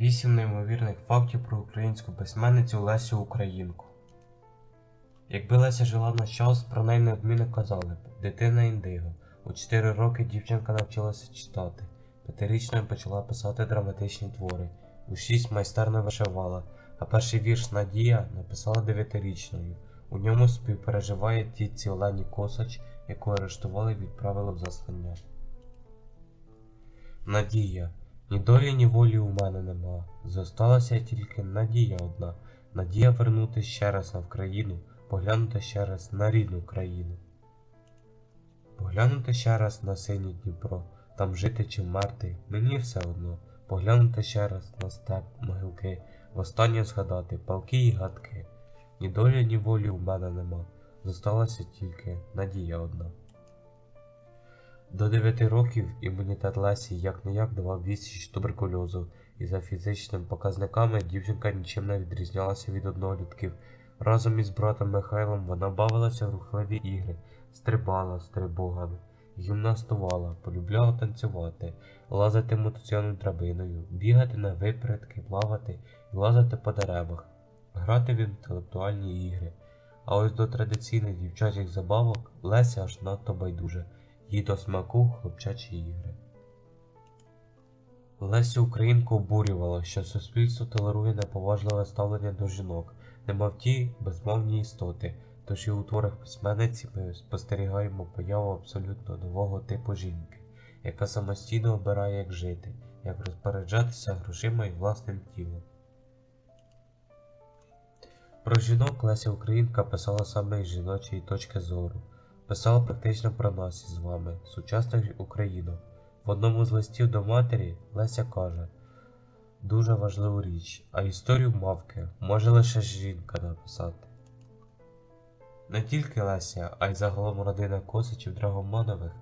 Вісім неймовірних фактів про українську письменницю Лесю Українку. Якби Леся жила на час, про неї неодмінно казали б дитина індиго. У 4 роки дівчинка навчилася читати. П'ятирічною почала писати драматичні твори. У 6 майстерно вишивала, а перший вірш Надія написала дев'ятирічною. У ньому співпереживає тітці Олені Косач, яку арештували і відправили в заслання. Надія. Ні долі, ні волі у мене нема. Зосталася тільки надія одна. Надія вернути ще раз на Вкраїну, поглянути ще раз на рідну країну. Поглянути ще раз на синє Дніпро, там жити чи вмерти, мені все одно. Поглянути ще раз на степ, могилки, востаннє згадати палки і гадки. Ні долі, ні волі у мене нема. Зосталася тільки надія одна. До 9 років імунітет Лесі як не як давав відсіч туберкульозу, і за фізичними показниками дівчинка нічим не відрізнялася від однолітків. Разом із братом Михайлом вона бавилася в рухливі ігри, стрибала стрибогами, гімнастувала, полюбляла танцювати, лазити мотоціонною драбиною, бігати на випередки, плавати і лазити по деревах, грати в інтелектуальні ігри. А ось до традиційних дівчачих забавок Леся аж надто байдуже їй до смаку хлопчачі ігри. Лесю Українку обурювало, що суспільство толерує неповажливе ставлення до жінок, немов ті безмовні істоти, тож і у творах письменниці ми спостерігаємо появу абсолютно нового типу жінки, яка самостійно обирає, як жити, як розпоряджатися грошима і власним тілом. Про жінок Леся Українка писала саме із жіночої точки зору. Писала практично про нас із вами, сучасних українок. В одному з листів до матері Леся каже дуже важливу річ, а історію мавки може лише жінка написати. Не тільки Леся, а й загалом родина Косичів Драгоманових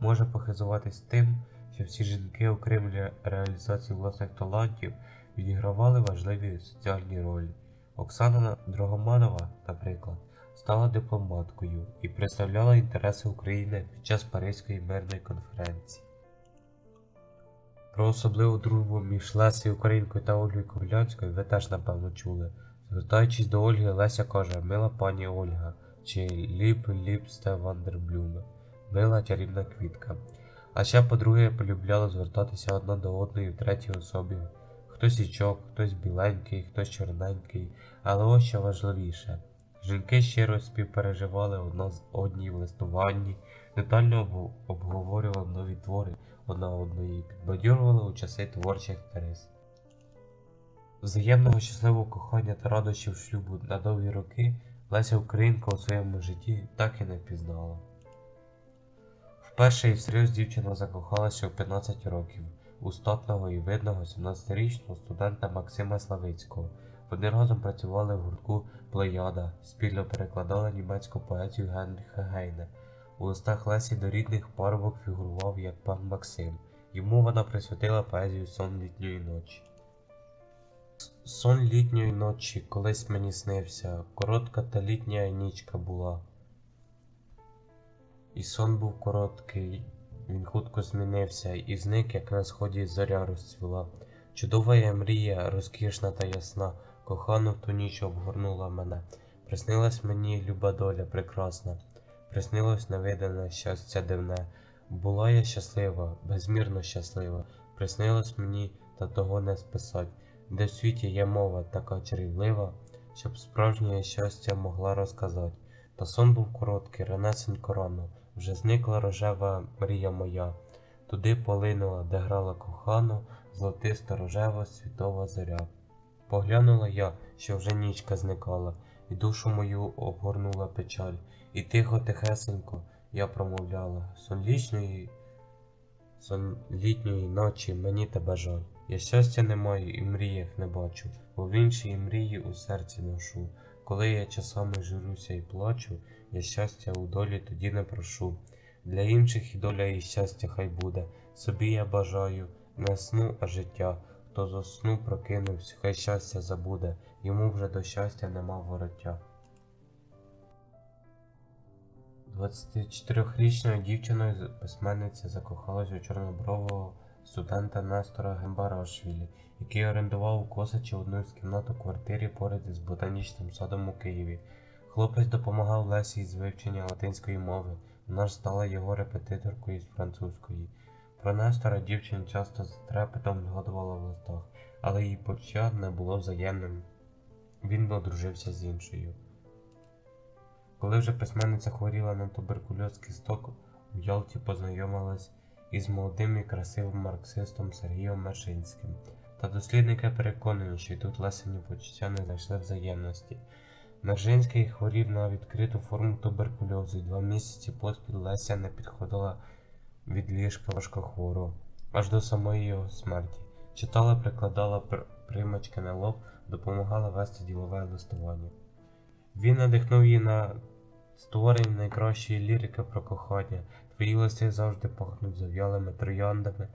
може похизуватись тим, що всі жінки, окрім реалізації власних талантів, відігравали важливі соціальні ролі. Оксана Драгоманова, наприклад, стала дипломаткою і представляла інтереси України під час Паризької мирної конференції. Про особливу дружбу між Лесею Українкою та Ольгою Кобилянською ви теж напевно чули. Звертаючись до Ольги, Леся каже Мила пані Ольга чи Ліп Ліпсте Вандерблюме, мила чарівна квітка. А ще по-друге полюбляли звертатися одна до одної в третій особі. Хтось ічок, хтось біленький, хтось чорненький, але ось що важливіше. Жінки щиро співпереживали одна з одній в листуванні, детально обговорювали нові твори одна одної підбадьорювали у часи творчих терис. Взаємного щасливого кохання та радощів шлюбу на довгі роки Леся Українка у своєму житті так і не впізнала. Вперше і всерйоз дівчина закохалася у 15 років у статного і видного 17-річного студента Максима Славицького. Вони разом працювали в гуртку Плеяда, спільно перекладали німецьку поезію Генріха Гейне. У листах Лесі до рідних парубок фігурував як пан Максим. Йому вона присвятила поезію Сон літньої ночі. Сон літньої ночі колись мені снився, коротка та літня нічка була. І сон був короткий, він хутко змінився і зник, як на сході зоря розцвіла. Чудова я мрія, розкішна та ясна, кохана в ту ніч обгорнула мене. Приснилась мені люба доля прекрасна, приснилось невидане щастя дивне. Була я щаслива, безмірно щаслива, приснилось мені, та того не списать, де в світі є мова така чарівлива, щоб справжнє щастя могла розказати. Та сон був короткий, ранесенько рано, вже зникла рожева мрія моя. Туди полинула, де грала кохано, золотиста рожева світова зоря. Поглянула я, що вже нічка зникала, і душу мою обгорнула печаль, і тихо, тихесенько я промовляла сон літньої, ночі мені тебе жаль. Я щастя не маю і мріях не бачу, бо в іншій мрії у серці ношу. Коли я часами журюся і плачу, я щастя у долі тоді не прошу. Для інших і доля і щастя хай буде. Собі я бажаю не сну, а життя. Хто зо сну прокинувся, хай щастя забуде, йому вже до щастя нема вороття. 24-річною дівчиною письменниця закохалась у чорнобрового студента Нестора Гембарашвілі, який орендував у Косачі одну з кімнат у квартирі поряд із ботанічним садом у Києві. Хлопець допомагав Лесі із вивчення латинської мови, вона ж стала його репетиторкою з французької. Про Нестора дівчина часто з трепетом згадувала в листах, але її почуття не було взаємним. Він одружився з іншою. Коли вже письменниця хворіла на туберкульоз кісток, у Ялті познайомилась із молодим і красивим марксистом Сергієм Мершинським. Та дослідники переконані, що й тут Лесені почуття не знайшли взаємності. Мержинський хворів на відкриту форму туберкульозу, і два місяці поспіль Леся не підходила від ліжка важкохворого, аж до самої його смерті. Читала, прикладала пр- примочки на лоб, допомагала вести ділове листування. Він надихнув її на створення найкращої лірики про кохання. Твої листи завжди пахнуть зав'ялими трояндами.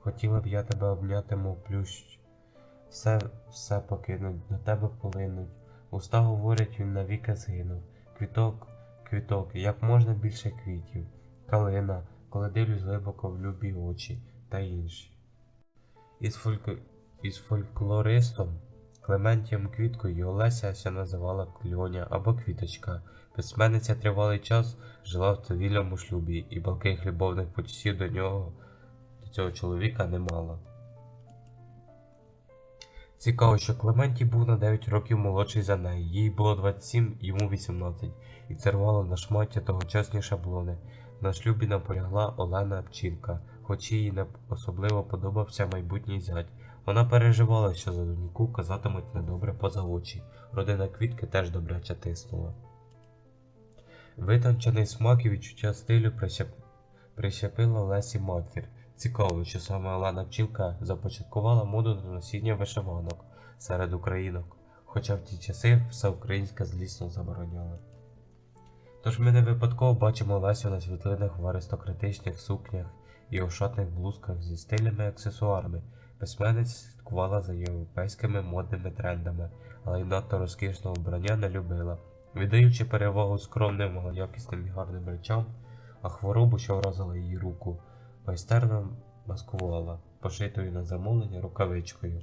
Хотіла б я тебе обняти, мов плющ. Все, все покинуть, до тебе полинуть. Уста говорять, він навіки згинув. Квіток, квіток, як можна більше квітів. Калина, коли дивлюсь глибоко в любі очі та інші. Із, фольк... Із фольклористом Клементієм Квіткою Олеся ся називала Кльоня або Квіточка. Письменниця тривалий час жила в цивільному шлюбі, і балких любовних почуттів до нього, до цього чоловіка не мала. Цікаво, що Клементій був на 9 років молодший за неї, їй було 27, йому 18, і це рвало на шмаття тогочасні шаблони. На шлюбі наполягла Олена Пчілка, хоч їй не особливо подобався майбутній зять. Вона переживала, що за доньку казатимуть недобре поза очі. Родина квітки теж добряче тиснула. Витончений смак і відчуття стилю прищеп... прищепила Лесі матір. Цікаво, що саме Олена Пчілка започаткувала моду на носіння вишиванок серед українок, хоча в ті часи все українське злісно забороняли. Тож ми не випадково бачимо Лесю на світлинах в аристократичних сукнях і ошатних блузках зі стилями аксесуарами. Письменниця слідкувала за європейськими модними трендами, але й надто розкішного вбрання не любила, віддаючи перевагу скромним, малоякісним і гарним речам, а хворобу, що вразила її руку, майстерно маскувала, пошитою на замовлення рукавичкою.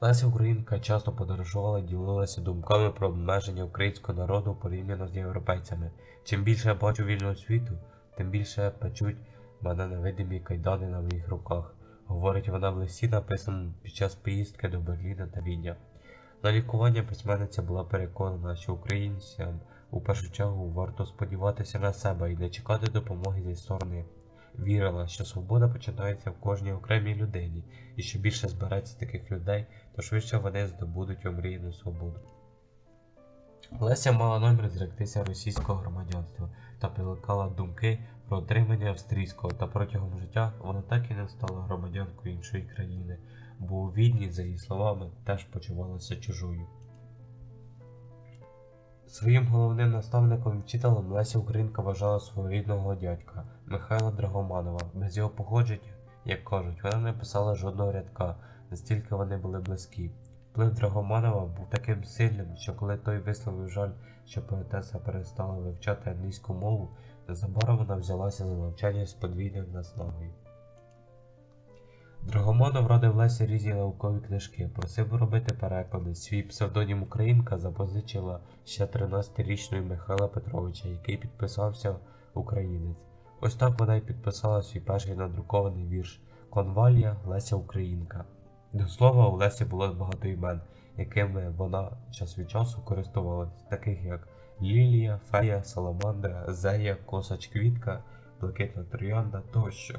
Леся Українка часто подорожувала і ділилася думками про обмеження українського народу порівняно з європейцями. Чим більше я бачу вільного світу, тим більше печуть мене невидимі кайдани на моїх руках, говорить вона в листі, написаному під час поїздки до Берліна та Відня. На лікування письменниця була переконана, що українцям у першу чергу варто сподіватися на себе і не чекати допомоги зі сторони. Вірила, що свобода починається в кожній окремій людині, і що більше збереться таких людей, то швидше вони здобудуть омріяну свободу. Леся мала намір зректися російського громадянства та пиликала думки про отримання австрійського, та протягом життя вона так і не стала громадянкою іншої країни, бо у Відні, за її словами, теж почувалася чужою. Своїм головним наставником і вчителем Леся Українка вважала свого рідного дядька Михайла Драгоманова. Без його походження, як кажуть, вона не писала жодного рядка, настільки вони були близькі. Вплив Драгоманова був таким сильним, що коли той висловив жаль, що поетеса перестала вивчати англійську мову, незабаром вона взялася за навчання з подвійною наснагою. Драгоманов радив Лесі різні наукові книжки, просив робити переклади. Свій псевдонім Українка запозичила ще 13-річної Михайла Петровича, який підписався Українець. Ось так вона й підписала свій перший надрукований вірш Конвалія Леся Українка. До слова, у Лесі було багато імен, якими вона час від часу користувалась, таких як Лілія, Фея, Саламандра, Зея, Косач Квітка, Блакитна Троянда тощо.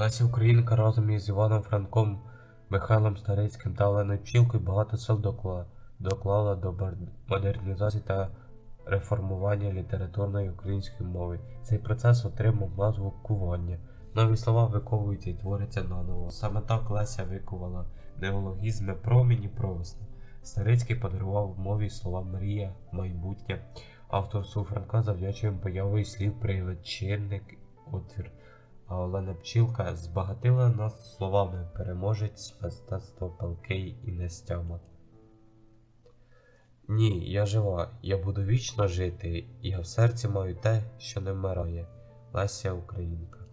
Леся Українка разом із Іваном Франком, Михайлом Старицьким та Оленою Пчілкою багато сил доклала, доклала до модернізації та реформування літературної української мови. Цей процес отримав назву кування. Нові слова виковуються і творяться наново. Саме так Леся викувала неологізми промінь і провесна. Старицький подарував мові слова мрія, майбутнє. Авторству Франка завдячуємо появою слів привид, отвір. А Олена Пчілка збагатила нас словами переможець, мистецтво, палкий і нестяма. Ні, я жива, я буду вічно жити, я в серці маю те, що не вмирає. Леся Українка.